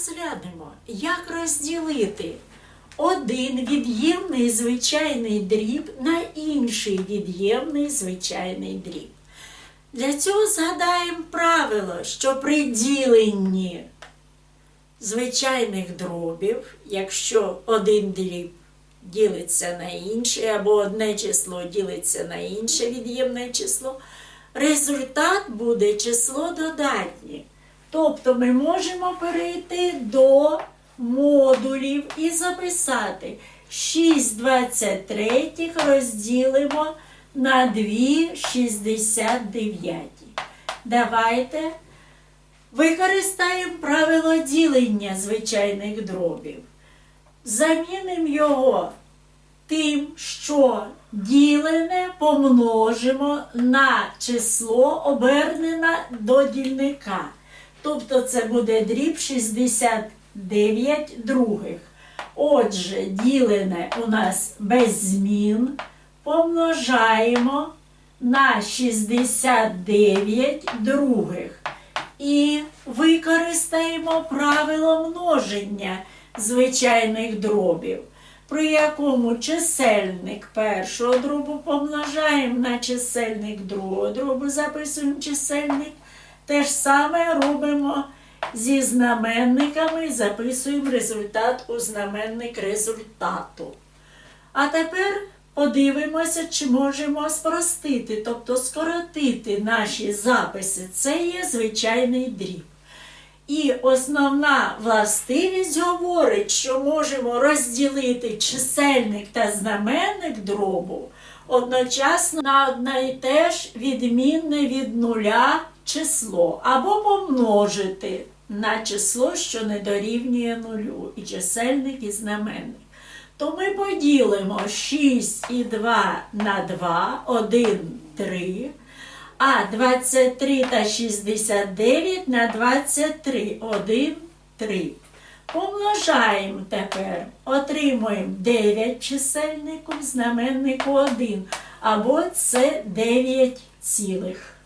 розглянемо, як розділити один від'ємний звичайний дріб на інший від'ємний звичайний дріб. Для цього згадаємо правило, що при діленні звичайних дробів, якщо один дріб ділиться на інший, або одне число ділиться на інше від'ємне число, результат буде число додатнє. Тобто ми можемо перейти до модулів і записати 6 23 розділимо на 2 69. Давайте використаємо правило ділення звичайних дробів. Замінимо його тим, що ділене помножимо на число обернене до дільника. Тобто це буде дріб 69 других. Отже, ділене у нас без змін помножаємо на 69 других. І використаємо правило множення звичайних дробів, при якому чисельник першого дробу помножаємо на чисельник другого дробу, записуємо чисельник. Те ж саме робимо зі знаменниками, записуємо результат у знаменник результату. А тепер подивимося, чи можемо спростити, тобто скоротити наші записи. Це є звичайний дріб. І основна властивість говорить, що можемо розділити чисельник та знаменник дробу одночасно на одне і те ж відмінне від нуля число, або помножити на число, що не дорівнює нулю, і чисельник, і знаменник. То ми поділимо 6 і 2 на 2, 1, 3. А 23 та 69 на 23, 1, 3. Помножаємо тепер. Отримуємо 9 чисельнику в знаменнику 1. Або це 9 цілих.